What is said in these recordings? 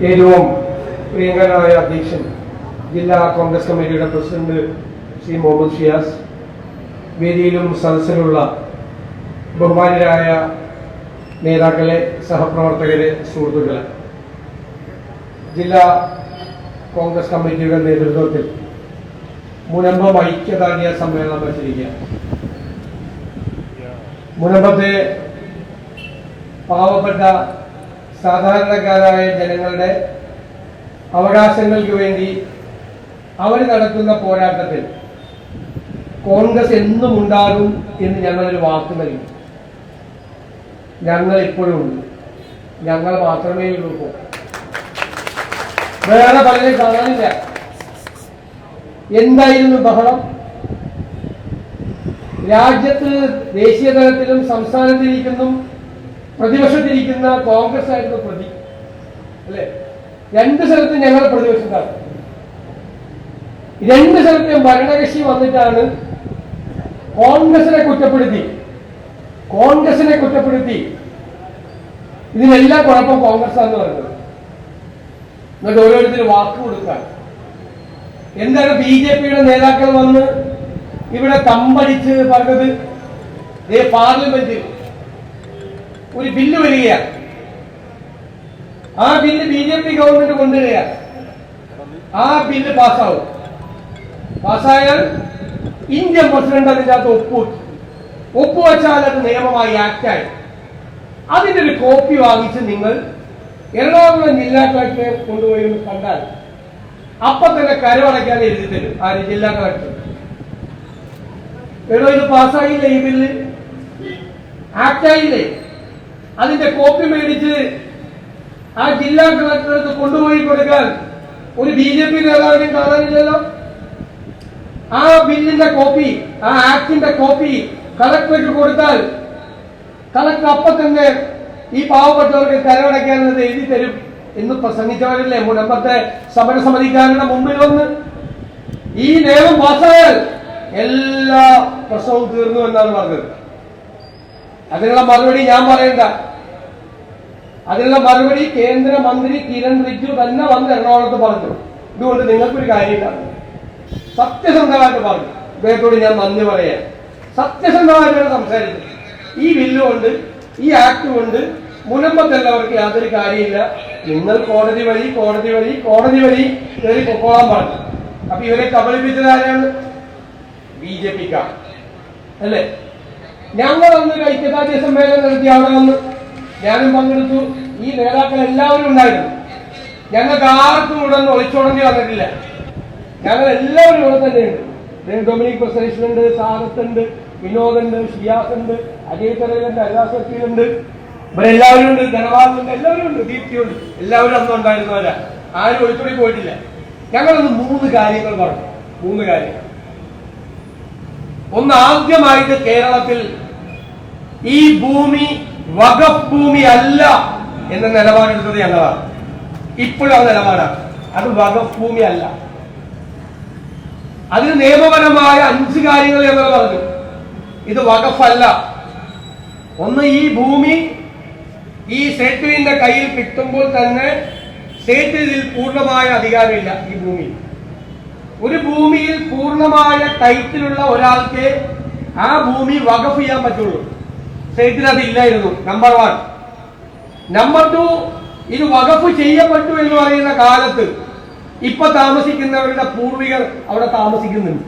ഏറ്റവും പ്രിയങ്കരനായ അധ്യക്ഷൻ ജില്ലാ കോൺഗ്രസ് കമ്മിറ്റിയുടെ പ്രസിഡന്റ് ശ്രീ മുഹമ്മദ് ഷിയാസ് വേദിയിലും സദസ്സിലുള്ള ബഹുമാനരായ നേതാക്കളെ സഹപ്രവർത്തകരെ സുഹൃത്തുക്കളെ. ജില്ലാ കോൺഗ്രസ് കമ്മിറ്റിയുടെ നേതൃത്വത്തിൽ മുനമ്പം ഐക്യദാർഢ്യ സമ്മേളനം വച്ചിരിക്കുക മുനമ്പത്തെ പാവപ്പെട്ട സാധാരണക്കാരായ ജനങ്ങളുടെ അവകാശങ്ങൾക്ക് വേണ്ടി അവർ നടത്തുന്ന പോരാട്ടത്തിൽ കോൺഗ്രസ് എന്നും ഉണ്ടാകും എന്ന് ഞങ്ങളൊരു വാക്ക് നൽകി. ഞങ്ങൾ ഇപ്പോഴും ഉണ്ട്. ഞങ്ങൾ മാത്രമേ ഉള്ളൂ ഇപ്പോൾ. വേറെ പലരും കാണാനില്ല. എന്തായിരുന്നു ബഹളം? രാജ്യത്ത് ദേശീയ തലത്തിലും സംസ്ഥാനത്തിരിക്കുന്നു പ്രതിപക്ഷത്തിരിക്കുന്ന കോൺഗ്രസ് ആയിരുന്നു പ്രതി. അല്ലെ? രണ്ട് സ്ഥലത്ത് ഞങ്ങൾ പ്രതിപക്ഷത്താണ് രണ്ട് സ്ഥലത്തും ഭരണകക്ഷി വന്നിട്ടാണ് കോൺഗ്രസിനെ കുറ്റപ്പെടുത്തി. കോൺഗ്രസിനെ കുറ്റപ്പെടുത്തി. ഇതിനെല്ലാം കുഴപ്പം കോൺഗ്രസ് ആണെന്ന് പറയുന്നത്. എന്നിട്ട് ഓരോരുത്തർ വാക്ക് കൊടുക്കാൻ. എന്താണ് ബി ജെ പിയുടെ നേതാക്കൾ വന്ന് ഇവിടെ തമ്പടിച്ച് പറഞ്ഞത്? പാർലമെന്റിൽ ഒരു ബില്ല് വരികയാണ് ആ bill B J P government കൊണ്ടുവരികയാണ് ആ ബില്ല് പാസ്സാവും. പാസ്സായാൽ ഇന്ത്യൻ പ്രസിഡന്റ് അതിന്റെ അകത്ത് ഒപ്പുവെക്കും ഒപ്പുവെച്ചാൽ അത് നിയമമായി ആക്റ്റായി അതിന്റെ ഒരു കോപ്പി വാങ്ങിച്ച് നിങ്ങൾ എറണാകുളം ജില്ലാ കളക്ടറെ കൊണ്ടുപോയി കണ്ടാൽ അപ്പൊ തന്നെ കരവടയ്ക്കാതെ എഴുതി തരും. ആര്? ജില്ലാ കളക്ടർ. എടോ ഇത് പാസ്സായില്ലേ ഈ ബില്ല്? ആക്റ്റായില്ലേ അതിന്റെ കോപ്പി മേടിച്ച് ആ ജില്ലാ കളക്ടർക്ക് കൊണ്ടുപോയി കൊടുക്കാൻ ഒരു ബി ജെ പി നേതാവിനെയും കാണാനില്ലല്ലോ? ആ ബില്ലിന്റെ കോപ്പി ആ ആക്ടിന്റെ കോപ്പി കളക്ടർക്ക് കൊടുത്താൽ കളക്ടർ അപ്പൊ തന്നെ ഈ പാവപ്പെട്ടവർക്ക് കരമടയ്ക്കാനത് എഴുതി തരും എന്ന് പ്രസംഗിച്ചവരല്ലേ? മുനമ്പത്തെ സമരസമിതിക്കാരുടെ മുമ്പിൽ വന്ന്. ഈ നിയമം പാസ്സായാൽ എല്ലാ പ്രശ്നവും തീർന്നു എന്നാണ് പറഞ്ഞത്. അതിനുള്ള മറുപടി ഞാൻ പറയണ്ട. അതിനുള്ള മറുപടി കേന്ദ്രമന്ത്രി കിരൺ റിജു തന്നെ വന്ന് എറണാകുളത്ത് പറഞ്ഞു. ഇതുകൊണ്ട് നിങ്ങൾക്കൊരു കാര്യമില്ല. സത്യസന്ധമായിട്ട് പറഞ്ഞു. ഇദ്ദേഹത്തോട് ഞാൻ നന്ദി പറയാം. സത്യസന്ധമായിട്ടാണ് സംസാരിച്ചത്. ഈ ബില്ല് കൊണ്ട് ഈ ആക്ട് കൊണ്ട് മുനമ്പത്തുള്ളവർക്ക് യാതൊരു കാര്യമില്ല. നിങ്ങൾ കോടതി വഴി കോടതി വഴി കോടതി വഴി കയറി പൊക്കോളാൻ പറഞ്ഞു. അപ്പൊ ഇവരെ കബളിപ്പിച്ചത് ആരാണ്? ബി ജെ പിക്കാണ്. അല്ലേ? ഞങ്ങൾ അന്ന് ഒരു ഐക്യദാർഢ്യ സമ്മേളനം നടത്തി അവിടെ വന്ന് ഞാനും പങ്കെടുത്തു. ഈ നേതാക്കൾ എല്ലാവരും ഉണ്ടായിരുന്നു. ഞങ്ങൾക്ക് ആർക്കും ഇവിടെ നിന്ന് വന്നിട്ടില്ല. ഞങ്ങൾ എല്ലാവരും ഇവിടെ തന്നെയുണ്ട്. ഡൊമിനിക് പ്രസേഷനുണ്ട് സാറത്തുണ്ട് വിനോദുണ്ട് ഷിയാസ് ഉണ്ട് അജയ് തറയിലുണ്ട് അല്ലാസ് ഇവിടെ ഇവരെല്ലാവരും ഉണ്ട് ധനവാദുണ്ട് എല്ലാവരും ഉണ്ട് ദീപ്തിയുണ്ട്. എല്ലാവരും അന്ന് ഉണ്ടായിരുന്നവരാ ആരും ഒളിച്ചോടി പോയിട്ടില്ല. ഞങ്ങളൊന്ന് മൂന്ന് കാര്യങ്ങൾ പറഞ്ഞു. മൂന്ന് കാര്യങ്ങൾ. ഒന്ന് ആദ്യമായിട്ട് കേരളത്തിൽ ഈ ഭൂമി വകഫ് ഭൂമി അല്ല എന്ന നിലപാടെടുത്തത് ഞങ്ങളാണ്. ഇപ്പോഴും ആ നിലപാടാണ്. അത് വകഫ് ഭൂമി അല്ല. അതിന് നിയമപരമായ അഞ്ച് കാര്യങ്ങൾ ഞങ്ങൾ പറഞ്ഞു. ഇത് വകഫല്ല. ഒന്ന് ഈ ഭൂമി ഈ സേത്തുവിന്റെ കയ്യിൽ കിട്ടുമ്പോൾ തന്നെ സേറ്റ് ഇതിൽ പൂർണമായ അധികാരമില്ല ഈ ഭൂമി. ഒരു ഭൂമിയിൽ പൂർണമായ ടൈറ്റിലുള്ള ഒരാൾക്ക് ആ ഭൂമി വകഫ് ചെയ്യാൻ പറ്റുള്ളൂ. സേറ്റിൽ അതില്ലായിരുന്നു നമ്പർ വൺ നമ്പർ ടു ഇത് വകഫ് ചെയ്യപ്പെട്ടു എന്ന് പറയുന്ന കാലത്ത് ഇപ്പൊ താമസിക്കുന്നവരുടെ പൂർവികർ അവിടെ താമസിക്കുന്നുണ്ട്.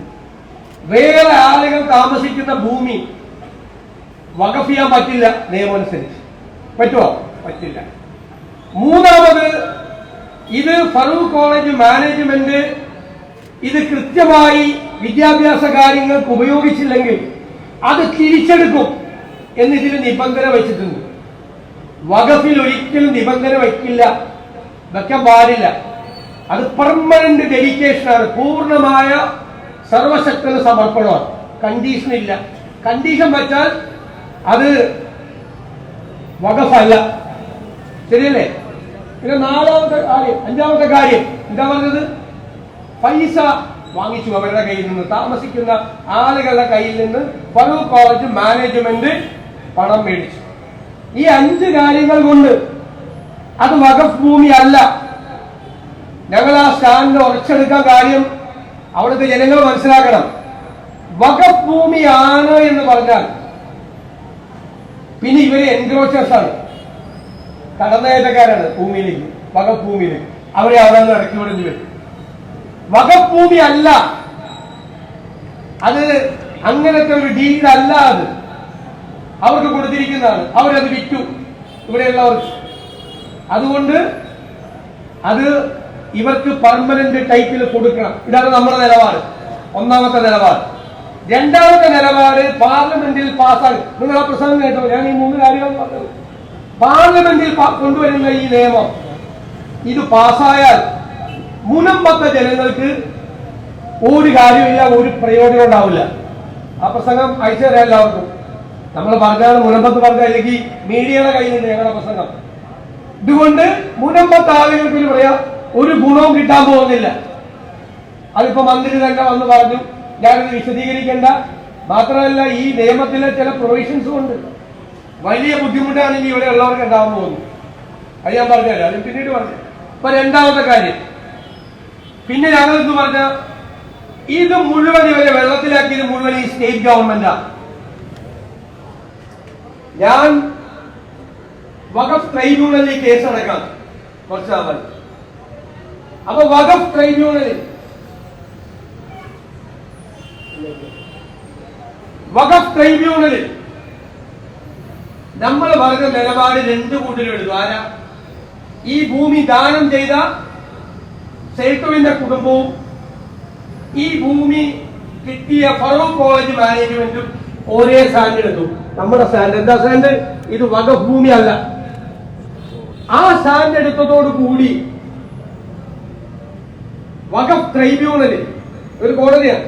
വേറെ ആളുകൾ താമസിക്കുന്ന ഭൂമി വകഫ് ചെയ്യാൻ പറ്റില്ല നിയമമനുസരിച്ച് പറ്റുമോ പറ്റില്ല. മൂന്നാമത് ഇത് ഫറൂഖ് കോളേജ് മാനേജ്മെന്റ് ഇത് കൃത്യമായി വിദ്യാഭ്യാസ കാര്യങ്ങൾക്ക് ഉപയോഗിച്ചില്ലെങ്കിൽ അത് തിരിച്ചെടുക്കും. എന്നിതിൽ നിബന്ധന വെച്ചിട്ടുണ്ട് വകഫിൽ ഒരിക്കലും നിബന്ധന വയ്ക്കില്ല വെക്കാൻ പാടില്ല. അത് പെർമനന്റ് ഡെഡിക്കേഷനാണ് പൂർണമായ സർവശക്തന സമർപ്പണമാണ്. കണ്ടീഷൻ ഇല്ല. കണ്ടീഷൻ വെച്ചാൽ അത് വകഫല്ല ശരിയല്ലേ? പിന്നെ നാലാമത്തെ കാര്യം അഞ്ചാമത്തെ കാര്യം. എന്താ പറഞ്ഞത്? പൈസ വാങ്ങിച്ചു അവരുടെ കയ്യിൽ നിന്ന്. താമസിക്കുന്ന ആളുകളുടെ കയ്യിൽ നിന്ന് ഫറൂഖ് കോളേജ് മാനേജ്മെന്റ് പണം മേടിച്ചു. ഈ അഞ്ച് കാര്യങ്ങൾ കൊണ്ട് അത് വകഫ് ഭൂമി അല്ല. ഞങ്ങൾ ആ സ്റ്റാൻഡ് ഉറച്ചെടുക്കാൻ കാര്യം അവിടുത്തെ ജനങ്ങൾ മനസ്സിലാക്കണം. വകഫ് ഭൂമിയാണ് എന്ന് പറഞ്ഞാൽ പിന്നെ ഇവർ എൻക്രോച്ചേഴ്സ് ആണ്. കടന്നേറ്റക്കാരാണ് ഭൂമിയിലേക്ക് വകഫ് ഭൂമിയിലേക്ക്. അവരെ അവിടെ നിന്ന് ഇറക്കി വിടേണ്ടി വരും. വകഫ് ഭൂമി അല്ല. അത് അങ്ങനത്തെ ഒരു ഡീഡ് അല്ല അത്. അവർക്ക് കൊടുത്തിരിക്കുന്നതാണ്. അവരത് വിറ്റു. ഇവിടെയുള്ളവർ. അതുകൊണ്ട് അത് ഇവർക്ക് പെർമനന്റ് ടൈപ്പിൽ കൊടുക്കണം. ഇതാണ് നമ്മുടെ നിലപാട്. ഒന്നാമത്തെ നിലപാട്. രണ്ടാമത്തെ നിലപാട് പാർലമെന്റിൽ പാസ്സാക്കി നിങ്ങൾ ആ പ്രസംഗം കേട്ടോ. ഞാൻ ഈ മൂന്ന് കാര്യങ്ങൾ പറഞ്ഞത്. പാർലമെന്റിൽ കൊണ്ടുവരുന്ന ഈ നിയമം ഇത് പാസ്സായാൽ മുനമ്പത്തെ ജനങ്ങൾക്ക് ഒരു കാര്യമില്ല ഒരു പ്രയോജനം ഉണ്ടാവില്ല. ആ പ്രസംഗം അയച്ചു തരാം എല്ലാവർക്കും. നമ്മൾ പറഞ്ഞാണ് മുനമ്പത്ത് പറഞ്ഞ അല്ലെങ്കിൽ മീഡിയയുടെ കയ്യിൽ നിന്ന് ഞങ്ങളുടെ പ്രസംഗം. ഇതുകൊണ്ട് മുനമ്പത്ത് ആളുകൾക്ക് പറയാം ഒരു ഗുണവും കിട്ടാൻ പോകുന്നില്ല. അതിപ്പോ മന്ത്രി തന്നെ വന്ന് പറഞ്ഞു ഞാനത് വിശദീകരിക്കേണ്ട. മാത്രമല്ല ഈ നിയമത്തിലെ ചില പ്രൊവിഷൻസും ഉണ്ട്. വലിയ ബുദ്ധിമുട്ടാണ് ഇനി ഇവിടെ ഉള്ളവർക്ക് ഉണ്ടാവാൻ പോകുന്നത് അത് ഞാൻ പറഞ്ഞല്ലോ അത് പിന്നീട് പറഞ്ഞു അപ്പൊ രണ്ടാമത്തെ കാര്യം. പിന്നെ ഞങ്ങൾ എന്ന് പറഞ്ഞ ഇത് മുഴുവൻ ഇവരെ വെള്ളത്തിലാക്കിയത് മുഴുവൻ ഈ സ്റ്റേറ്റ് ഗവൺമെന്റാ ഞാൻ വഖഫ് ട്രൈബ്യൂണലിൽ കേസ് അടക്കാം കുറച്ച് നാൾ അപ്പൊ വഖഫ് ട്രൈബ്യൂണലിൽ വഖഫ് ട്രൈബ്യൂണലിൽ നമ്മൾ പറഞ്ഞ നിലപാട് രണ്ടു കൂട്ടിലെടുത്തു ആരാ? ഈ ഭൂമി ദാനം ചെയ്ത സേട്ടുവിന്റെ കുടുംബവും ഈ ഭൂമി കിട്ടിയ ഫറൂഖ് കോളേജ് മാനേജ്മെന്റും ഒരേ സ്റ്റാൻഡ് എടുത്തു. നമ്മുടെ സ്റ്റാൻഡ് എന്താ സ്റ്റാൻഡ് ഇത് വകഭൂമി ഭൂമി അല്ല. ആ സ്റ്റാൻഡ് എടുത്തതോട് കൂടി വകഫ് ട്രൈബ്യൂണലിൽ ഒരു കോടതിയാണ്.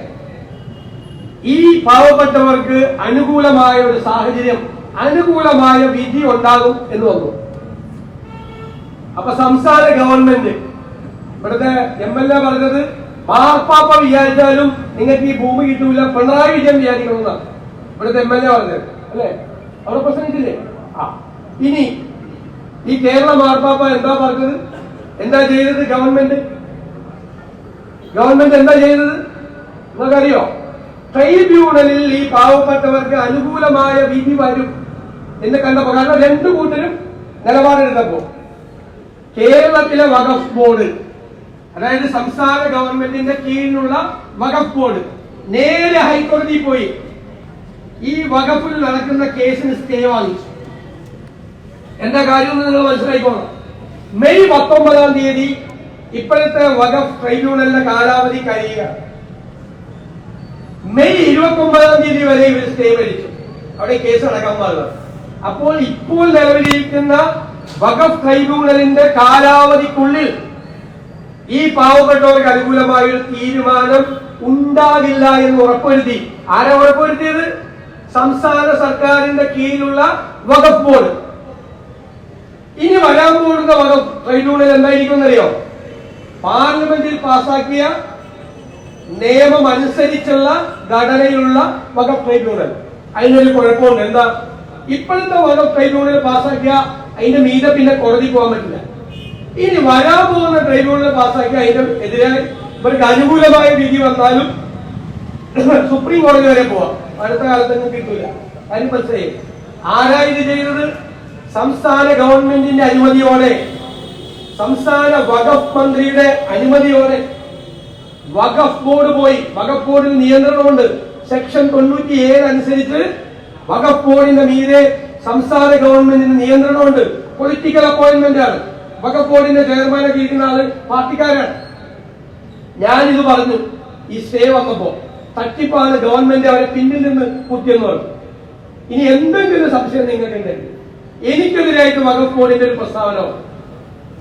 ഈ പാവപ്പെട്ടവർക്ക് അനുകൂലമായ ഒരു സാഹചര്യം അനുകൂലമായ വിധി ഉണ്ടാകും എന്ന് വന്നു. അപ്പൊ സംസ്ഥാന ഗവൺമെന്റ് ഇവിടുത്തെ എം എൽ എ പറഞ്ഞത് മാർപ്പാപ്പ വിചാരിച്ചാലും നിങ്ങൾക്ക് ഈ ഭൂമി കിട്ടൂല പിണറായി വിജയൻ വിചാരിക്കണമെന്നാണ്. ഇവിടുത്തെ എം എൽ എ പറഞ്ഞത് അല്ലേ? അവിടെ പ്രസംഗിച്ചില്ലേ? ആ. ഇനി ഈ കേരള മാർപ്പാപ്പ എന്താ പറഞ്ഞത്? എന്താ ചെയ്തത് ഗവൺമെന്റ് ഗവൺമെന്റ് എന്താ ചെയ്തത്? നിങ്ങൾക്കറിയോ? ട്രൈബ്യൂണലിൽ ഈ പാവപ്പെട്ടവർക്ക് അനുകൂലമായ വിധി വരും എന്ന് കണ്ടപ്പോ കാരണം രണ്ടു കൂട്ടരും നിലപാടെടുത്തപ്പോ. കേരളത്തിലെ വഖഫ് ബോർഡ് അതായത് സംസ്ഥാന ഗവൺമെന്റിന്റെ കീഴിലുള്ള വഖഫ് ബോർഡ് നേരെ ഹൈക്കോടതിയിൽ പോയി. ഈ വകുപ്പിൽ നടക്കുന്ന കേസിന് സ്റ്റേ വാങ്ങിച്ചു. എന്താ കാര്യം നിങ്ങൾ മനസ്സിലായിക്കോളാം മെയ് പത്തൊമ്പതാം തീയതി ഇപ്പോഴത്തെ വകഫ് ട്രൈബ്യൂണലിന്റെ കാലാവധി കഴിയുക മെയ് ഇരുപത്തി ഒമ്പതാം തീയതി വരെ ഇവർ സ്റ്റേ മേടിച്ചു. അവിടെ കേസ് നടക്കാൻ പാടില്ല. അപ്പോൾ ഇപ്പോൾ നിലവിലിരിക്കുന്ന വഖഫ് ട്രൈബ്യൂണലിന്റെ കാലാവധിക്കുള്ളിൽ ഈ പാവപ്പെട്ടവർക്ക് അനുകൂലമായ ഒരു തീരുമാനം ഉണ്ടാകില്ല എന്ന് ഉറപ്പുവരുത്തി. ആരാ ഉറപ്പുവരുത്തിയത്? സംസ്ഥാന സർക്കാരിന്റെ കീഴിലുള്ള വകുപ്പ് ഇനി വരാൻ പോകുന്ന വകുപ്പ് ട്രൈബ്യൂണൽ എന്തായിരിക്കും എന്നറിയോ പാർലമെന്റിൽ പാസാക്കിയ നിയമം അനുസരിച്ചുള്ള ഘടനയുള്ള വകുപ്പ് ട്രൈബ്യൂണൽ അതിനൊരു കുഴപ്പമുണ്ട്. എന്താ? ഇപ്പോഴത്തെ വകുപ്പ് ട്രൈബ്യൂണൽ പാസാക്കിയ അതിന്റെ മീതെ പിന്നെ കോടതി പോകാൻ പറ്റില്ല. ഇനി വരാൻ പോകുന്ന ട്രൈബ്യൂണൽ പാസാക്കിയ അതിന്റെ എതിരെ ഇവർക്ക് അനുകൂലമായ വിധി വന്നാലും സുപ്രീം കോടതി വരെ പോവാം. അടുത്ത കാലത്തൊന്നും കിട്ടൂല. അതിന് മനസ്സിലായി. ആരാ ഇത് ചെയ്തത്? സംസ്ഥാന ഗവൺമെന്റിന്റെ അനുമതിയോടെ. സംസ്ഥാന വഖഫ് മന്ത്രിയുടെ അനുമതിയോടെ. വഖഫ് ബോർഡ് പോയി. വഖഫ് ബോർഡിന് നിയന്ത്രണമുണ്ട്. സെക്ഷൻ തൊണ്ണൂറ്റി ഏഴ് അനുസരിച്ച് വഖഫ് ബോർഡിന്റെ മീതെ സംസ്ഥാന ഗവൺമെന്റിന് നിയന്ത്രണമുണ്ട്. പൊളിറ്റിക്കൽ അപ്പോയിന്റ്മെന്റ് ആണ്. വഖഫ് ബോർഡിന്റെ ചെയർമാനൊക്കെ ഇരിക്കുന്ന ആൾ പാർട്ടിക്കാരാണ്. ഞാനിത് പറഞ്ഞു ഈ സ്റ്റേ വന്നപ്പോ തട്ടിപ്പാണ് ഗവൺമെന്റ് അവരെ പിന്നിൽ നിന്ന് കുത്തിയെന്ന് പറഞ്ഞു ഇനി എന്തെങ്കിലും സംശയം നിങ്ങൾക്ക് ഉണ്ടെങ്കിൽ എനിക്കെതിരായിട്ട് വകുപ്പ് ബോർഡിന്റെ ഒരു പ്രസ്താവന.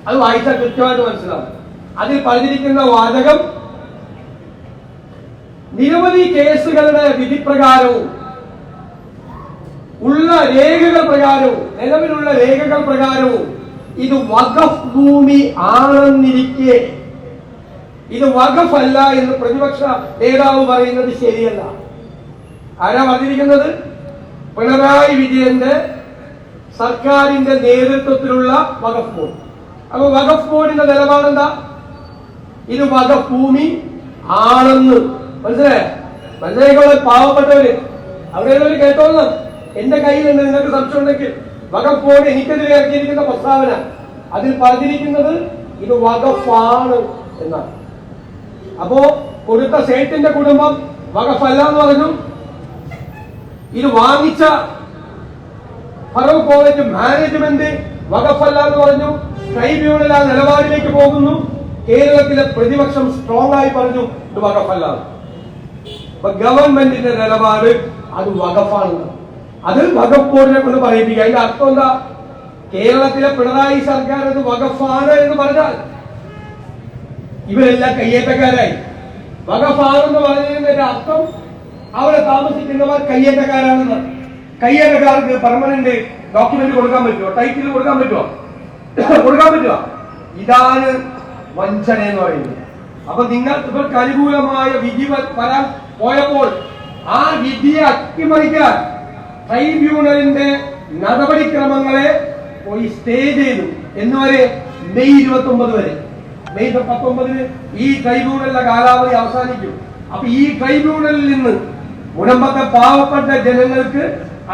അത് വായിച്ചാൽ കൃത്യമായിട്ട് മനസ്സിലാവും അതിൽ പറഞ്ഞിരിക്കുന്ന വാചകം നിരവധി കേസുകളുടെ വിധിപ്രകാരവും ഉള്ള രേഖകൾ പ്രകാരവും നിലവിലുള്ള രേഖകൾ പ്രകാരവും ഇത് വഖഫ് ഭൂമി ആണെന്നിരിക്കെ ഇത് വഖഫ് അല്ല എന്ന് പ്രതിപക്ഷ നേതാവ് പറയുന്നത് ശരിയല്ല. ആരാ പറഞ്ഞിരിക്കുന്നത്? പിണറായി വിജയന്റെ സർക്കാരിന്റെ നേതൃത്വത്തിലുള്ള വഖഫ് ബോർഡ്. അപ്പൊ വഖഫ് ബോർഡിന്റെ നിലപാടെന്താ ഇത് ഭൂമി ആണെന്ന്. മനസ്സിലായോ? മനസ്സിലായിക്കോളെ പാവപ്പെട്ടവര്. ഒരു കേട്ടോന്ന്? എന്റെ കയ്യിലുണ്ട് നിങ്ങൾക്ക് സംശയം ഉണ്ടെങ്കിൽ ബോർഡ് എനിക്കെതിരെ ഇറക്കിയിരിക്കുന്ന പ്രസ്താവന. അതിൽ പറഞ്ഞിരിക്കുന്നത് ഇത് വകഫാണ് എന്നാണ്. അപ്പോ കൊടുത്ത സേറ്റിന്റെ കുടുംബം വകഫല്ല എന്ന് പറഞ്ഞു. ഇത് വാങ്ങിച്ച ഫറൂഖ് കോളേജ് മാനേജ്മെന്റ് വകഫല്ല എന്ന് പറഞ്ഞു. ട്രൈബ്യൂണൽ ആ നിലപാടിലേക്ക് പോകുന്നു. കേരളത്തിലെ പ്രതിപക്ഷം സ്ട്രോങ് ആയി പറഞ്ഞു ഇത് വകഫല്ല ഗവൺമെന്റിന്റെ നിലപാട് അത് വകഫാണ്. അത് വകഫ് ബോർഡിനെ കൊണ്ട് പറയിപ്പിക്കുക. അതിന്റെ അർത്ഥം എന്താ? കേരളത്തിലെ പിണറായി സർക്കാർ അത് വകഫാണ് എന്ന് പറഞ്ഞാൽ ഇവരെല്ലാം കയ്യേറ്റക്കാരായി. വകഫാർ എന്ന് പറഞ്ഞതിന്റെ അർത്ഥം അവരെ താമസിക്കുന്നവർ കയ്യേറ്റക്കാരാണെന്ന്. കയ്യേറ്റക്കാർക്ക് പെർമനന്റ് ഡോക്യുമെന്റ് കൊടുക്കാൻ പറ്റുമോ? ടൈറ്റിൽ കൊടുക്കാൻ പറ്റുമോ? കൊടുക്കാൻ പറ്റുമോ? ഇതാണ് വഞ്ചന എന്ന് പറയുന്നത്. അപ്പൊ നിങ്ങൾ ഇവർക്ക് അനുകൂലമായ വിധി വരാൻ പോയപ്പോൾ ആ വിധിയെ അട്ടിമറിക്കാൻ ട്രൈബ്യൂണലിന്റെ നടപടിക്രമങ്ങളെ പോയി സ്റ്റേ ചെയ്തു. എന്നുവരെ മെയ് ഇരുപത്തി ഒമ്പത് വരെ. മെയ് പത്തൊമ്പതിന് ഈ ട്രൈബ്യൂണലിന്റെ കാലാവധി അവസാനിക്കും. അപ്പൊ ഈ ട്രൈബ്യൂണലിൽ നിന്ന് മുനമ്പത്തെ പാവപ്പെട്ട ജനങ്ങൾക്ക്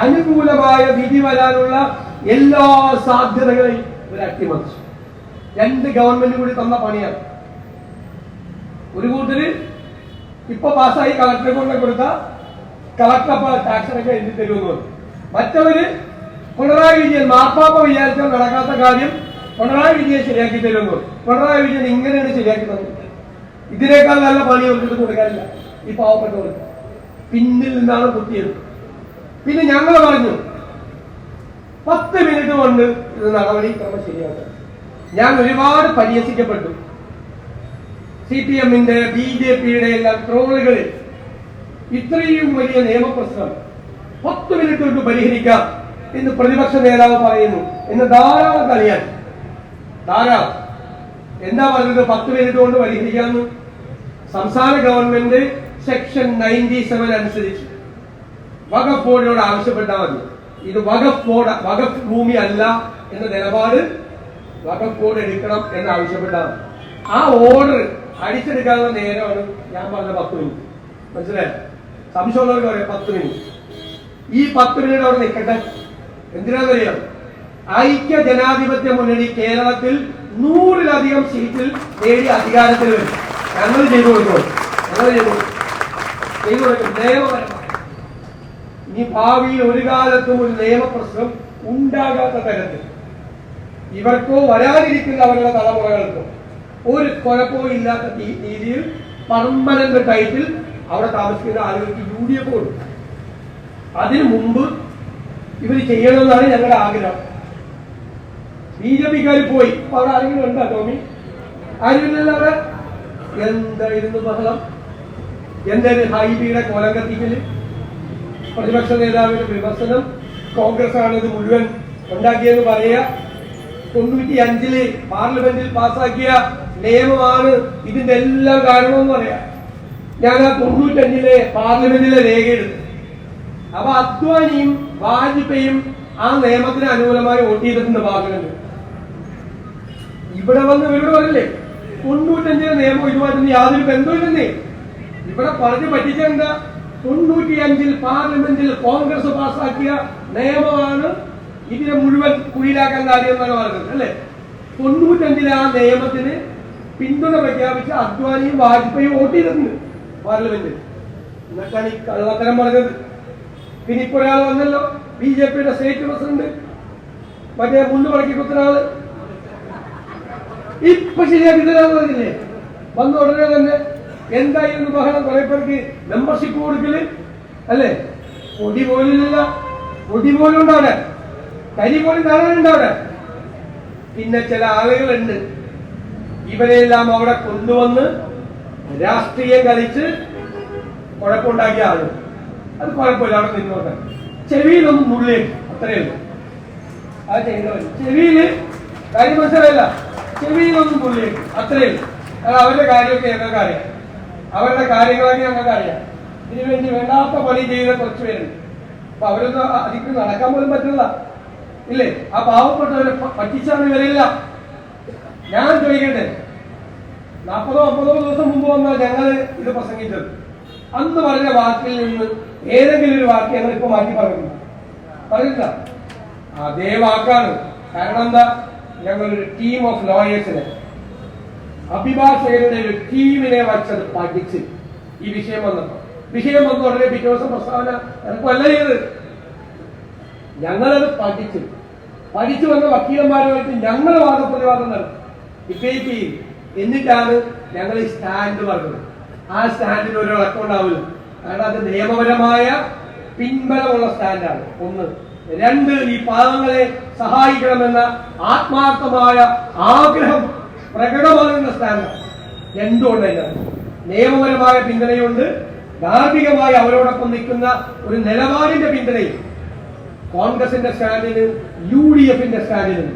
അനുകൂലമായ വിധി വരാനുള്ള എല്ലാ സാധ്യതകളെയും ഇവർ അട്ടിമറിച്ചു. രണ്ട് ഗവൺമെന്റ് കൂടി തന്ന പണിയാണ്. ഒരു കൂട്ടര് ഇപ്പൊ പാസ്സായി കളക്ടറെ കൊണ്ട് കൊടുത്ത കളക്ടർ ടാക്സിനൊക്കെ എഴുതി തരുമെന്ന് പറഞ്ഞു. മറ്റവര് പിണറായി വിജയൻ മാപ്പാപ്പ വിചാരിച്ചാൽ നടക്കാത്ത കാര്യം പിണറായി വിജയൻ ശരിയാക്കി പറഞ്ഞു. പിണറായി വിജയൻ ഇങ്ങനെയാണ് ശരിയാക്കി തന്നത്. ഇതിനേക്കാൾ നല്ല പണി അവർക്ക് കൊടുക്കാനില്ല. ഈ പാവപ്പെട്ടവർക്ക്. പിന്നിൽ നിന്നാണ് കുത്തിയത്. പിന്നെ ഞങ്ങൾ പറഞ്ഞു പത്ത് മിനിറ്റ് കൊണ്ട് ഇത് നടപടി ക്രമം ശരിയാക്കാം. ഞാൻ ഒരുപാട് പരിഹസിക്കപ്പെട്ടു. സി പി എമ്മിന്റെ ബി ജെ പിയുടെ എല്ലാം ട്രോളുകളിൽ ഇത്രയും വലിയ നിയമപ്രശ്നം പത്ത് മിനിറ്റ് കൊണ്ട് പരിഹരിക്കാം എന്ന് പ്രതിപക്ഷ നേതാവ് പറയുന്നു എന്ന് ധാരാളം കളിയാൻ ധാരാളം എന്താ പറഞ്ഞത്? പത്ത് മിനിറ്റ് കൊണ്ട് പരിഹരിക്കാമെന്ന് സംസ്ഥാന ഗവൺമെന്റ് സെക്ഷൻ നയന്റി സെവൻ അനുസരിച്ച് വഖഫ് ബോർഡിനോട് ആവശ്യപ്പെട്ടാൽ മതി. ഇത് വഖഫ് ബോർഡ് വഖഫ് ഭൂമി അല്ല എന്ന നിലപാട് വഖഫ് ബോർഡ് എടുക്കണം എന്ന് ആവശ്യപ്പെട്ടാൽ ആ ഓർഡർ അടിച്ചെടുക്കാനുള്ള നേരമാണ് ഞാൻ പറഞ്ഞ പത്ത് മിനിറ്റ്. മനസ്സിലായോ? സംശയമുള്ളവർക്ക് പറയാം പത്ത് മിനിറ്റ്. ഈ പത്ത് മിനിറ്റ് അവിടെ നിൽക്കട്ടെ. എന്തിനാണെന്നറിയാം ഐക്യ ജനാധിപത്യ മുന്നണി കേരളത്തിൽ നൂറിലധികം സീറ്റിൽ നേടി അധികാരത്തിൽ വരും. ഞങ്ങൾ ചെയ്തു കൊടുക്കും ഞങ്ങൾ ചെയ്തു. ചെയ്തു കൊടുക്കും നിയമപരമായി. ഇനി ഭാവിയിൽ ഒരു കാലത്തും ഒരു നിയമപ്രശ്നം ഉണ്ടാകാത്ത തരത്തിൽ ഇവർക്കോ വരാതിരിക്കുന്ന അവരുടെ തലമുറകൾക്കോ ഒരു കുഴപ്പവും ഇല്ലാത്ത രീതിയിൽ പെർമനന്റ് ടൈറ്റിൽ അവിടെ താമസിക്കുന്ന ആളുകൾക്ക് യു ഡി എഫ് കൊടുക്കും. അതിനു മുമ്പ് ഇവർ ചെയ്യണമെന്നാണ് ഞങ്ങളുടെ ആഗ്രഹം. ബി പോയി. അപ്പൊ അവിടെ ആരെങ്കിലും ഉണ്ടോ ടോമി? ആരുമില്ലല്ലോ അവിടെ എന്തായിരുന്നു ബഹളം? എന്തായിരുന്നു ഹൈബിയുടെ കൊലം കത്തിക്കൽ പ്രതിപക്ഷ നേതാവിന്റെ വിമർശനം? കോൺഗ്രസ് ആണ് ഇത് മുഴുവൻ ഉണ്ടാക്കിയെന്ന് പറയുക. തൊണ്ണൂറ്റി അഞ്ചിൽ പാർലമെന്റിൽ പാസാക്കിയ നിയമമാണ് ഇതിന്റെ എല്ലാം കാരണമെന്ന് പറയാം. ഞാൻ ആ തൊണ്ണൂറ്റഞ്ചിലെ പാർലമെന്റിലെ രേഖ എടുത്തു. അപ്പൊ അദ്വാനിയും വാജ്പേയും ആ നിയമത്തിന് അനുകൂലമായി വോട്ട് ചെയ്തിട്ടുണ്ട് പാർലമെന്റ് ഇവിടെ വന്ന് ഇവരോട് പറഞ്ഞില്ലേ തൊണ്ണൂറ്റഞ്ചിലെ നിയമം ഇതുമായിട്ടൊന്നും യാതൊരു ബന്ധമില്ലെന്നേ ഇവിടെ പറഞ്ഞു പറ്റിച്ചെന്താ തൊണ്ണൂറ്റിയഞ്ചിൽ പാർലമെന്റിൽ കോൺഗ്രസ് പാസാക്കിയ നിയമമാണ് ഇതിനെ മുഴുവൻ കുഴിയിലാക്കാൻ കാര്യം എന്നാണ് പറഞ്ഞത് അല്ലെ? തൊണ്ണൂറ്റഞ്ചിലെ ആ നിയമത്തിന് പിന്തുണ പ്രഖ്യാപിച്ച് അദ്വാനിയും വാജ്പേയും വോട്ട് ചെയ്തിരുന്നു പാർലമെന്റിൽ. എന്നിട്ടാണ് ഈ കള്ളത്തരം പറഞ്ഞത്. പിന്നെ ഇപ്പൊ ഒരാൾ വന്നല്ലോ ബി ജെ പിയുടെ സ്റ്റേറ്റ് പ്രസിഡന്റ്. മറ്റേ മുന്നു പടക്കി ഇപ്പൊ ശരിയാക്കി പറഞ്ഞില്ലേ? വന്ന ഉടനെ തന്നെ എന്തായിരുന്നു ബഹളം കുറെ പേർക്ക് മെമ്പർഷിപ്പ് കൊടുക്കൽ? അല്ലേ? പൊടി പോലില്ല. പൊടി പോലും ഉണ്ടവിടെ കരി പോലും കാണാനുണ്ട് അവിടെ. പിന്നെ ചില ആളുകളുണ്ട്. ഇവരെല്ലാം അവിടെ കൊണ്ടുവന്ന് രാഷ്ട്രീയം കളിച്ച് കുഴപ്പമുണ്ടാക്കിയ ആൾ. അത് കുഴപ്പമില്ല അവിടെ നിന്നോട്ടെ. ചെവിയിലൊന്നും മുള്ളേ അത്രയേ ഉള്ളൂ. ആ ചെയ്യുന്നവർ ചെവിയിൽ കാര്യം മനസ്സിലായില്ല. ചെവിയിലൊന്നും പുള്ളിയും അത്രയും അത് അവരുടെ കാര്യമൊക്കെ ഞങ്ങൾക്ക് അറിയാം. അവരുടെ കാര്യങ്ങളൊക്കെ ഞങ്ങൾക്ക് അറിയാം. ഇതിനു വേണ്ടി വേണ്ടാത്ത പണി ചെയ്ത കുറച്ച് പേരുണ്ട്. അപ്പൊ അവരൊന്നും അതിക്ക് നടക്കാൻ പോലും പറ്റില്ല ഇല്ലേ? ആ പാവപ്പെട്ടവരെ പറ്റിച്ചാണ് ഇവരില്ല. ഞാൻ ചോദിക്കട്ടെ? നാൽപ്പതോ അമ്പതോ ദിവസം മുമ്പ് വന്നാൽ ഞങ്ങൾ ഇത് പ്രസംഗിച്ചത്. അന്ന് പറഞ്ഞ വാക്കിൽ നിന്ന് ഏതെങ്കിലും ഒരു വാക്ക് ഞങ്ങൾ ഇപ്പൊ മാറ്റി പറയുന്നു പറഞ്ഞില്ല അതേ വാക്കാണ്. കാരണം എന്താ? ഞങ്ങളൊരു ടീം ഓഫ് ലോയേഴ്സിനെ അഭിഭാഷകരുടെ ഒരു ടീമിനെ വച്ചത് പഠിച്ച്. ഈ വിഷയം വന്നപ്പോ. വിഷയം വന്നു ഉടനെ പിറ്റേ ദിവസം പ്രസ്താവന എളുപ്പമല്ല ചെയ്ത് ഞങ്ങളത് പഠിച്ചു. പഠിച്ചു വന്ന വക്കീലന്മാരുമായിട്ട് ഞങ്ങൾ വാദപ്രതിവാദം നടത്തി. ഡിബേറ്റ് എന്നിട്ടാണ് ഞങ്ങൾ ഈ സ്റ്റാൻഡ് പറഞ്ഞത് ആ സ്റ്റാൻഡിന് ഒരു ഇളക്കമുണ്ടാവില്ല കാരണം അത് നിയമപരമായ പിൻബലമുള്ള സ്റ്റാൻഡാണ് ഒന്ന് രണ്ട് ഈ പാവങ്ങളെ സഹായിക്കണമെന്ന ആത്മാർത്ഥമായ ആഗ്രഹം പ്രകടമാകുന്ന സ്ഥാനം എന്തുകൊണ്ടല്ല? നിയമപരമായ പിന്തുണയുണ്ട്. ധാർമ്മികമായി അവരോടൊപ്പം നിൽക്കുന്ന ഒരു നിലപാടിന്റെ പിന്തുണയും കോൺഗ്രസിന്റെ സ്റ്റാൻഡിന് യു ഡി എഫിന്റെ സ്റ്റാൻഡിനും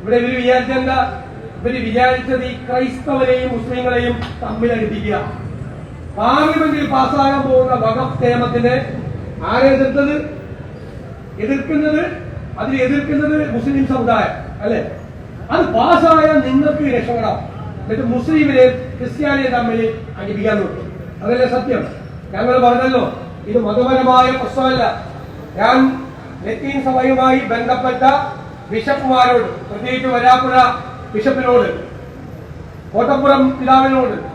ഇവിടെ ഇവർ വിചാരിച്ചെന്താ ഇവർ വിചാരിച്ചത് ഈ ക്രൈസ്തവരെയും മുസ്ലിങ്ങളെയും തമ്മിലടിപ്പിക്കുക. പാർലമെന്റിൽ പാസ്സാകാൻ പോകുന്ന വകഫ് നിയമത്തിന് ആരെ എതിർത്തത്? എതിർക്കുന്നത് അതിനെ എതിർക്കുന്നത് മുസ്ലിം സമുദായം അല്ലെ? അത് പാസ്സായാൽ നിങ്ങൾക്ക് രക്ഷപ്പെടാം. എന്നിട്ട് മുസ്ലിമിനെ ക്രിസ്ത്യാനിയെ തമ്മിൽ അടിപ്പിക്കാൻ നോക്കും. അതല്ലേ സത്യം? ഞങ്ങൾ പറഞ്ഞല്ലോ ഇത് മതപരമായ പ്രശ്നമല്ല. ഞാൻ ലത്തീൻ സഭയുമായി ബന്ധപ്പെട്ട ബിഷപ്പുമാരോട് പ്രത്യേകിച്ച് വരാപ്പുഴ ബിഷപ്പിനോട് കോട്ടപ്പുറം പിതാവിനോട്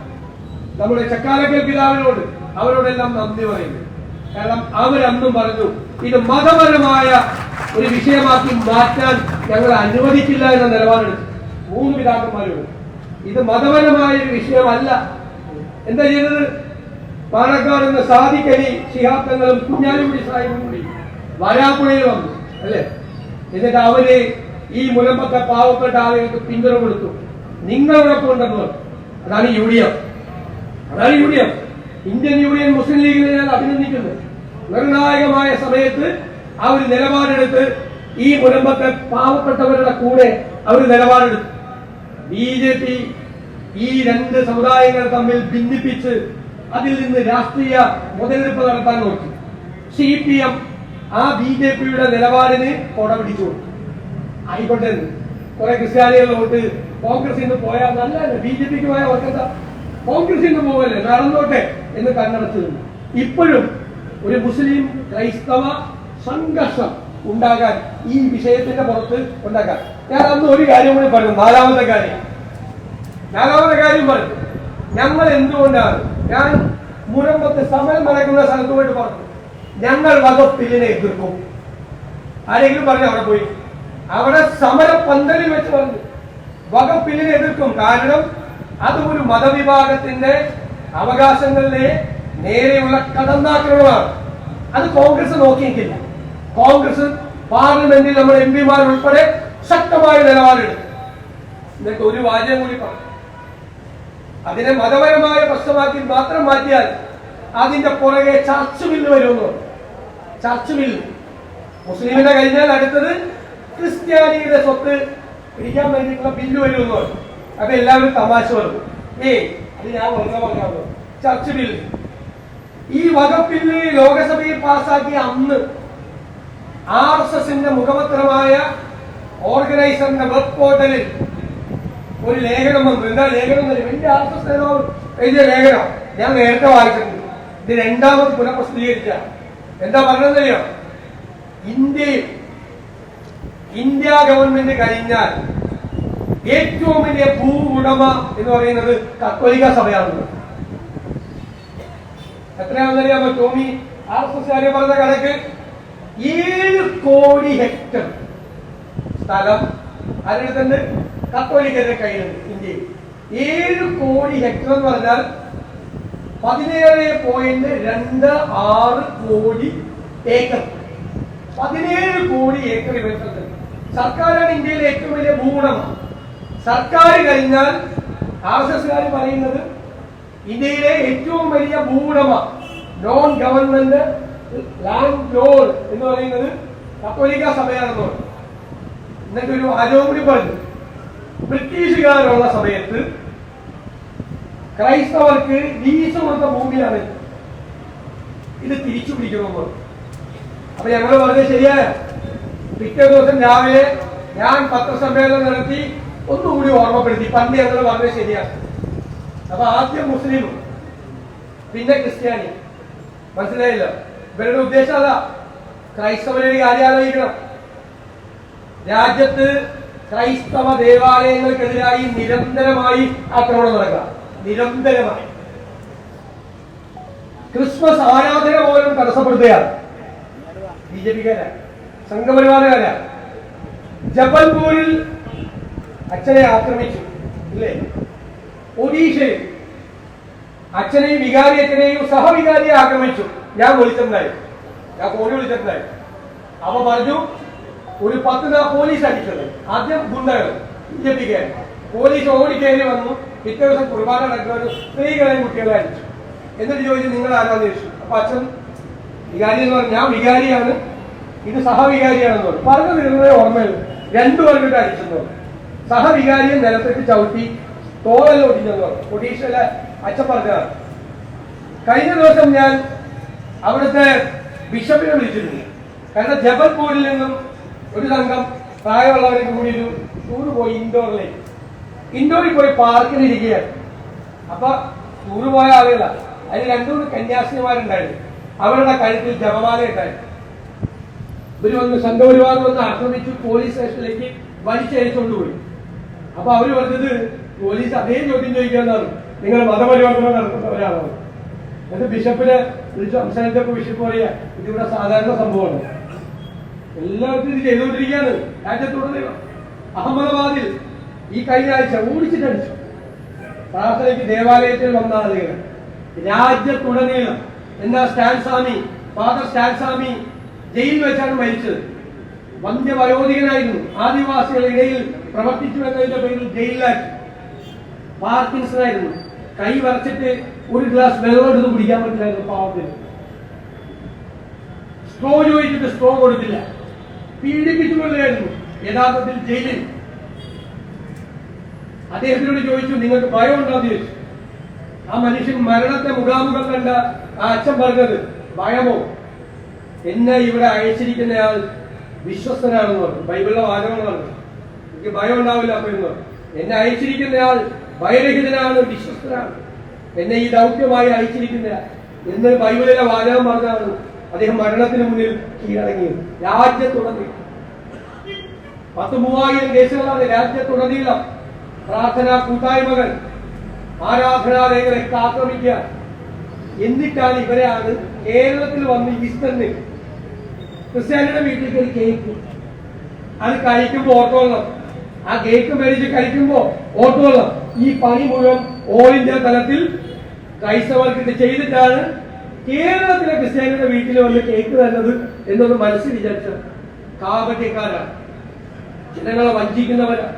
നമ്മുടെ ചക്കാലക്കൽ പിതാവിനോട് അവരോടെല്ലാം നന്ദി പറയുന്നു. കാരണം അവരന്നും പറഞ്ഞു ഇത് മതപരമായ ഒരു വിഷയമാക്കി മാറ്റാൻ ഞങ്ങൾ അനുവദിക്കില്ല എന്ന നിലപാടെടുത്തു. മൂന്ന് പിതാക്കന്മാരും ഇത് മതപരമായ ഒരു വിഷയമല്ല. എന്താ ചെയ്തത്? പാലക്കാട് നിന്ന് സാദിഖലി ശിഹാബ്ദങ്ങളും കുഞ്ഞാലിക്കുടി സാഹിബും കൂടി വരാപ്പുഴയിൽ വന്നു അല്ലേ? എന്നിട്ട് അവർ ഈ മുലമ്പത്തെ പാവപ്പെട്ട ആളുകൾക്ക് പിന്തുണ കൊടുത്തു. നിങ്ങളോടൊപ്പം ഉണ്ടെന്ന് അതാണ് യു ഡി എഫ്. അതാണ് U D F. Indian union Muslim ലീഗിനെ ഞാൻ അഭിനന്ദിക്കുന്നു. നിർണായകമായ സമയത്ത് ആ ഒരു നിലപാടെടുത്ത് ഈ മുനമ്പത്തെ പാവപ്പെട്ടവരുടെ കൂടെ അവർ നിലപാടെടുത്തു. ബി ജെ പി ഈ രണ്ട് സമുദായങ്ങൾ തമ്മിൽ ഭിന്നിപ്പിച്ച് അതിൽ നിന്ന് രാഷ്ട്രീയ മുതലെടുപ്പ് നടത്താൻ നോക്കി. സി പി എം ആ ബി ജെ പിയുടെ നിലപാടിന് കൊട പിടിച്ചു കൊടുത്തു. ആയിക്കോട്ടെ. കുറെ ക്രിസ്ത്യാനികളിലോട്ട് കോൺഗ്രസിൽ നിന്ന് പോയാൽ നല്ല ബി ജെ പിക്ക് പോയാൽ ഓർക്കണ്ട കോൺഗ്രസിൽ നിന്ന് പോകല്ലേ നടന്നോട്ടെ എന്ന് കണ്ണടച്ചു ഇപ്പോഴും ഒരു മുസ്ലിം ക്രൈസ്തവ സംഘർഷം ഉണ്ടാകാൻ ഈ വിഷയത്തിന്റെ പുറത്ത് ഉണ്ടാക്കാൻ ഞാൻ അന്ന് ഒരു കാര്യം കൂടി പറഞ്ഞു നാലാമത്തെ കാര്യം. നാലാമത്തെ കാര്യം പറഞ്ഞു. ഞങ്ങൾ എന്തുകൊണ്ടാണ്? ഞാൻ മുനമ്പത്ത് സമരം നടക്കുന്ന സ്ഥലത്ത് പോയിട്ട് പറഞ്ഞു. ഞങ്ങൾ വകുപ്പിലിനെ എതിർക്കും. ആരെങ്കിലും പറഞ്ഞു അവിടെ പോയി. അവിടെ സമര പന്തലിൽ വെച്ച് പറഞ്ഞു. വകുപ്പിലിനെ എതിർക്കും. കാരണം അത് ഒരു മതവിഭാഗത്തിന്റെ അവകാശങ്ങളിലെ നേരെയുള്ള കടന്നാക്രമണമാണ്. അത് കോൺഗ്രസ് നോക്കിയിട്ടില്ല കോൺഗ്രസ് പാർലമെന്റിൽ നമ്മൾ എം പിമാർ ഉൾപ്പെടെ ശക്തമായ നിലപാടെടുത്തു. എന്നിട്ട് ഒരു വാചകം കൂടി പറഞ്ഞു. അതിനെ മതപരമായ പ്രശ്നമാക്കി മാത്രം മാറ്റിയാൽ അതിന്റെ പുറകെ ചർച്ച് ബില്ല് വരുമെന്ന് ചർച്ച് ബില്ല് മുസ്ലിമിനെ കഴിഞ്ഞാൽ അടുത്തത് ക്രിസ്ത്യാനിയുടെ സ്വത്ത് പിടിക്കാൻ വേണ്ടിയിട്ടുള്ള ബില്ല് വരുമെന്ന് അപ്പൊ എല്ലാവരും തമാശ പറഞ്ഞു. ഏയ് അത് ഞാൻ വെറുതെ പറഞ്ഞാൽ ചർച്ച് ബില്ല് ഈ വകുപ്പില്ല് ലോകസഭയിൽ പാസാക്കിയ അന്ന് ആർ എസ് എസിന്റെ മുഖപത്രമായ ഓർഗനൈസറിന്റെ വെബ് പോർട്ടലിൽ ഒരു ലേഖനം വന്നു. എന്താ ലേഖനം എന്റെ ആർ എസ് എസ് എഴുതിയ ലേഖനം. ഞാൻ നേരത്തെ വായിച്ചിട്ടുണ്ട്. ഇത് രണ്ടാമത് പുനഃപ്രസിദ്ധീകരിച്ച. എന്താ പറഞ്ഞതെന്നറിയോ ഇന്ത്യയിൽ ഇന്ത്യ ഗവൺമെന്റ് കഴിഞ്ഞാൽ ഏറ്റവും വലിയ ഭൂ ഉടമ എന്ന് പറയുന്നത് കത്തോലിക്ക സഭയാണ് എത്രയാണെന്നറിയാമോ ടോമി? ആർ എസ് എസ് കാര്യം പറഞ്ഞ കണക്ക്? ഏഴ് കോടി ഹെക്ടർ സ്ഥലം അതിനടുത്തുണ്ട് കത്തോലിക്കരുടെ കയ്യിലുണ്ട് ഇന്ത്യയിൽ. ഏഴ് കോടി ഹെക്ടർ എന്ന് പറഞ്ഞാൽ പതിനേഴ് പോയിന്റ് രണ്ട് ആറ് കോടി ഏക്കർ. പതിനേഴ് കോടി ഏക്കർ ഇവർക്ക് സർക്കാരാണ് ഇന്ത്യയിലെ ഏറ്റവും വലിയ ഭൂവുടമ. സർക്കാർ കഴിഞ്ഞാൽ ആർ എസ് എസ്കാർ പറയുന്നത് ഇന്ത്യയിലെ ഏറ്റവും വലിയ ഭൂവുടമ നോൺ ഗവൺമെന്റ് ലാൻഡ് ലോൺ എന്ന് പറയുന്നത് കത്തോലിക്ക സഭയാണെന്ന്. പറഞ്ഞു എന്നിട്ട് ഒരു ആരോപണം പറഞ്ഞു ബ്രിട്ടീഷുകാരുള്ള സമയത്ത് ക്രൈസ്തവർക്ക് ലീസ് കൊടുത്ത ഭൂമിയാണ്. ഇത്. തിരിച്ചു പിടിക്കണമെന്ന്. അപ്പൊ ഞങ്ങൾ പറഞ്ഞത് ശരിയായ. പിറ്റേ ദിവസം രാവിലെ ഞാൻ പത്രസമ്മേളനം നടത്തി ഒന്നുകൂടി ഓർമ്മപ്പെടുത്തി. പണ്ട് ഞങ്ങൾ പറഞ്ഞത് ശരിയാണ് അപ്പൊ ആദ്യം മുസ്ലിം പിന്നെ ക്രിസ്ത്യാനി. മനസ്സിലായില്ല? ഇവരുടെ ഉദ്ദേശം അതാ. ക്രൈസ്തവരെ കാര്യം ആലോചിക്കണം. രാജ്യത്ത് ക്രൈസ്തവ ദേവാലയങ്ങൾക്കെതിരായി നിരന്തരമായി ആക്രമണം നടക്കുക. നിരന്തരമായി. ക്രിസ്മസ് ആരാധന പോലും തടസ്സപ്പെടുത്തുകയാണ്. B J പിക്കാരാണ് സംഘപരിവാറുകാരാ. ജബൽപൂരിൽ അച്ഛനെ ആക്രമിച്ചു ഇല്ലേ? ഒഡീഷയിൽ അച്ഛനെയും വികാരി അച്ഛനെയും സഹവികാരിയെ ആക്രമിച്ചു. ഞാൻ വിളിച്ചിട്ടുണ്ടായി ഞാൻ കോടി വിളിച്ചിട്ടുണ്ടായി അപ്പൊ പറഞ്ഞു ഒരു പത്ത് നാ പോലീസ് അടിച്ചത്. ആദ്യം ഗുണ്ടകൾ ബി പോലീസ് ഓടിക്കേറി വന്നു. പിറ്റേ ദിവസം കുർബാന നടക്കുന്ന ഒരു സ്ത്രീകളെയും കുട്ടികളെ അടിച്ചു. എന്നിട്ട് ചോദിച്ചു നിങ്ങൾ ആരാന്ന് ചോദിച്ചു. അപ്പൊ അച്ഛൻ വികാരി എന്ന് പറഞ്ഞു ഞാൻ വികാരിയാണ്. ഇത് സഹവികാരിയാണെന്ന് പറഞ്ഞു. പറഞ്ഞു വരുന്നത് ഓർമ്മയുള്ളൂ രണ്ടു പേർക്കിട്ട് അടിച്ചെന്ന് പറഞ്ഞു. സഹവികാരിയെ നിലത്തേക്ക് ചവിട്ടി തോളല്ല ഒടിഞ്ഞെന്ന് പറഞ്ഞു. ഒഡീഷയിലെ അച്ഛൻ പറഞ്ഞതാണ്. കഴിഞ്ഞ ദിവസം ഞാൻ അവിടുത്തെ ബിഷപ്പിനെ വിളിച്ചിരുന്നു. കാരണം ജബൽപൂരിൽ നിന്നും ഒരു സംഘം പ്രായമുള്ളവരൊക്കെ കൂടി ഒരു ടൂർ പോയി ഇൻഡോറിലേക്ക്. ഇൻഡോറിൽ പോയി പാർക്കിൽ ഇരിക്കുകയാണ്. അപ്പൊ ടൂർ പോയ ആളുകള. അതിൽ രണ്ടുമൂന്ന് കന്യാസിനിമാരുണ്ടായിരുന്നു അവരുടെ കഴുത്തിൽ ജപമാല ഉണ്ടായിരുന്നു ഇവർ വന്ന് സംഘപരിവാർ വന്ന് ആക്രമിച്ചു പോലീസ് സ്റ്റേഷനിലേക്ക് വലിച്ചയച്ചുകൊണ്ട് പോയി. അപ്പൊ അവർ പറഞ്ഞത് പോലീസ് അതേ ചോദ്യം ചോദിക്കാന്നാണ് നിങ്ങൾ മതപരിവർത്തനം നടത്തുന്നവരാണോ എന്നിട്ട് ബിഷപ്പിനെ വിളിച്ച് സംസാരിച്ചപ്പോ ബിഷപ്പ് പറയാ ഇതിവിടെ സാധാരണ സംഭവമാണ്. എല്ലാവർക്കും ഇത് ചെയ്തുകൊണ്ടിരിക്കുകയാണ്. രാജ്യത്തുടനീളം അഹമ്മദാബാദിൽ ഈ കഴിഞ്ഞ ആഴ്ച ഓടിച്ചിട്ടടിച്ചു. പ്രാർത്ഥനയ്ക്ക് ദേവാലയത്തിൽ വന്ന ആളുകൾ. രാജ്യത്തുടനീളം എന്നാ Stan Swamy father Stan Swamy ജയിലിൽ വെച്ചാണ് മരിച്ചത്. വന്ധ്യവയോധികനായിരുന്നു. ആദിവാസികളുടെ ഇടയിൽ പ്രവർത്തിച്ചു എന്നതിന്റെ പേരിൽ ജയിലിലാക്കി. പാർക്കിൻസൺ ആയിരുന്നു കൈ വരച്ചിട്ട് ഒരു ഗ്ലാസ് വെള്ളം എടുത്ത് കുടിക്കാൻ പറ്റില്ലായിരുന്നു പാവത്തിന്. സ്ട്രോ ചോദിച്ചിട്ട് സ്ട്രോ കൊടുത്തില്ല. പീഡിപ്പിച്ചുകൊണ്ടായിരുന്നു യഥാർത്ഥത്തിൽ ജയിലിൽ. അദ്ദേഹത്തിനോട് ചോദിച്ചു നിങ്ങൾക്ക് ഭയം ഉണ്ടോന്ന് ചോദിച്ചു. ആ മനുഷ്യൻ മരണത്തെ മുഖാമുഖം കണ്ട ആ അച്ഛൻ പറഞ്ഞത് ഭയമോ? എന്നെ ഇവിടെ അയച്ചിരിക്കുന്നയാൾ വിശ്വസ്തനാണെന്ന് പറഞ്ഞു. ബൈബിളിലെ വാചകങ്ങളാണ് എനിക്ക് ഭയം ഉണ്ടാവില്ല അപ്പൊ എന്ന് എന്നെ അയച്ചിരിക്കുന്നയാൾ ഭയരഹിതനാണ് വിശ്വസ്തനാണ്. എന്നെ ഈ ദൗത്യമായി അയച്ചിരിക്കുന്ന എന്ന് ബൈബിളിലെ വാചകം പറഞ്ഞാണ് അദ്ദേഹം മരണത്തിന് മുന്നിൽ കീഴടങ്ങിയത്. രാജ്യത്തുടനീളം. പത്ത് മൂവായിരം കേസുകളാണ് രാജ്യത്തുടനീളം പ്രാർത്ഥനാ കൂട്ടായ്മകൾ ആരാധനാലയങ്ങളെ ആക്രമിക്കുക എന്നിട്ടാണ് ഇവരെയാണ് കേരളത്തിൽ വന്ന് ഈസ്റ്ററിന് ക്രിസ്ത്യാനിയുടെ വീട്ടിലേക്ക് കയറി കേക്ക് അത് കഴിക്കുമ്പോൾ ഓർത്തോളണം. ആ കേക്ക് മേടിച്ച് കഴിക്കുമ്പോൾ ഓർത്തോളണം ഈ പണി മുഴുവൻ ഓൾ ഇന്ത്യ തലത്തിൽ ക്രൈസ്തവർക്ക് ചെയ്തിട്ടാണ് കേരളത്തിലെ ക്രിസ്ത്യാനിയുടെ വീട്ടിൽ വന്ന് കേക്ക് തരുന്നത് എന്നൊന്ന് മനസ്സിൽ വിചാരിച്ച. കാപട്യക്കാരാണ്. ജനങ്ങളെ വഞ്ചിക്കുന്നവരാ.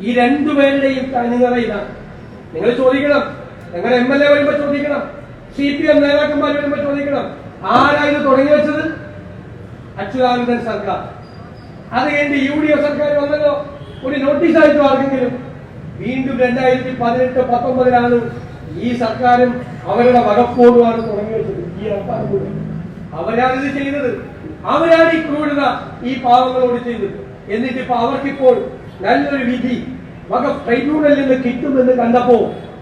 ഈ രണ്ടുപേരുടെയും തനിനിറ ഇതാണ് നിങ്ങൾ ചോദിക്കണം. ഞങ്ങളുടെ എം എൽ എ വരുമ്പോ ചോദിക്കണം. സി പി എം നേതാക്കന്മാർ വരുമ്പോ ചോദിക്കണം. ആരാ ഇത് തുടങ്ങി വെച്ചത്? അച്യുതാനന്ദൻ സർക്കാർ. അത് കഴിഞ്ഞ് യു ഡി എഫ് സർക്കാർ വന്നല്ലോ. ഒരു നോട്ടീസ് ആയിട്ട് ആർക്കെങ്കിലും വീണ്ടും രണ്ടായിരത്തി പതിനെട്ട് പത്തൊമ്പതിലാണ് ഈ സർക്കാരും അവരുടെ വകപ്പോടുമാണ് തുടങ്ങി വെച്ചത് ഈ റബ്ബാൻ കൂടെ. അവരാണ് ഇത് ചെയ്യുന്നത്. അവരാണ് ഈ ക്രൂരത ഈ പാവങ്ങളോട് ചെയ്തത് എന്നിട്ട് ഇപ്പൊ അവർക്കിപ്പോൾ നല്ലൊരു വിധി വകഫ് ട്രൈബ്യൂണലിൽ നിന്ന് കിട്ടുമെന്ന് കണ്ടപ്പോ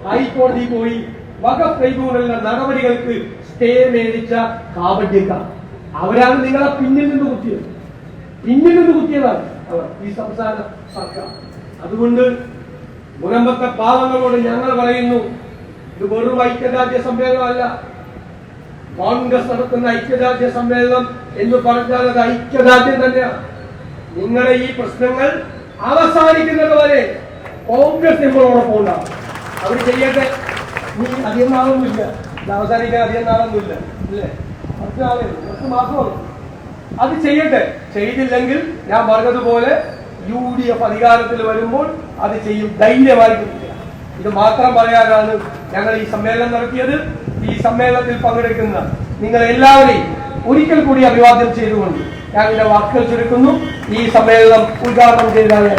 ഹൈക്കോടതി പോയി വകഫ് ട്രൈബ്യൂണലിന്റെ നടപടികൾക്ക് സ്റ്റേ മേടിച്ച കാപട്യക്കാർ അവരാണ് നിങ്ങളെ പിന്നിൽ നിന്ന് കുത്തിയത്. പിന്നിൽ നിന്ന് കുത്തിയതാണ്. അവർ ഈ സംസ്ഥാന സർക്കാർ അതുകൊണ്ട് മുനമ്പത്തെ പാവങ്ങളോട് ഞങ്ങൾ പറയുന്നു ഇത് വെറും ഐക്യരാജ്യ സമ്മേളനമല്ല കോൺഗ്രസ് നടത്തുന്ന ഐക്യരാജ്യ സമ്മേളനം എന്ന് പറഞ്ഞാൽ അത് ഐക്യരാജ്യം തന്നെയാണ് നിങ്ങളുടെ ഈ പ്രശ്നങ്ങൾ അവസാനിക്കുന്നത് വരെ കോൺഗ്രസ് നിങ്ങളോടൊപ്പം ഉണ്ടാവും. അവർ ചെയ്യട്ടെ. നീ അധികം നാളൊന്നുമില്ല. അവസാനിക്കാൻ അധികം നാളൊന്നുമില്ല. ഇല്ലേ കുറച്ച് നാളെ കുറച്ച് മാസമുള്ളൂ അത് ചെയ്യട്ടെ. ചെയ്തില്ലെങ്കിൽ ഞാൻ പറഞ്ഞതുപോലെ യു ഡി എഫ് അധികാരത്തിൽ വരുമ്പോൾ അത് ചെയ്യും. ധൈര്യമായിട്ട്. ഇത് മാത്രം പറയാനാണ് ഞങ്ങൾ ഈ സമ്മേളനം നടത്തിയത്. ഈ സമ്മേളനത്തിൽ പങ്കെടുക്കുന്ന നിങ്ങൾ എല്ലാവരെയും ഒരിക്കൽ കൂടി അഭിവാദ്യം ചെയ്തുകൊണ്ട് ഞാൻ എന്റെ വാക്കുകൾ ചുരുക്കുന്നു. ഈ സമ്മേളനം ഉദ്ഘാടനം ചെയ്താണ്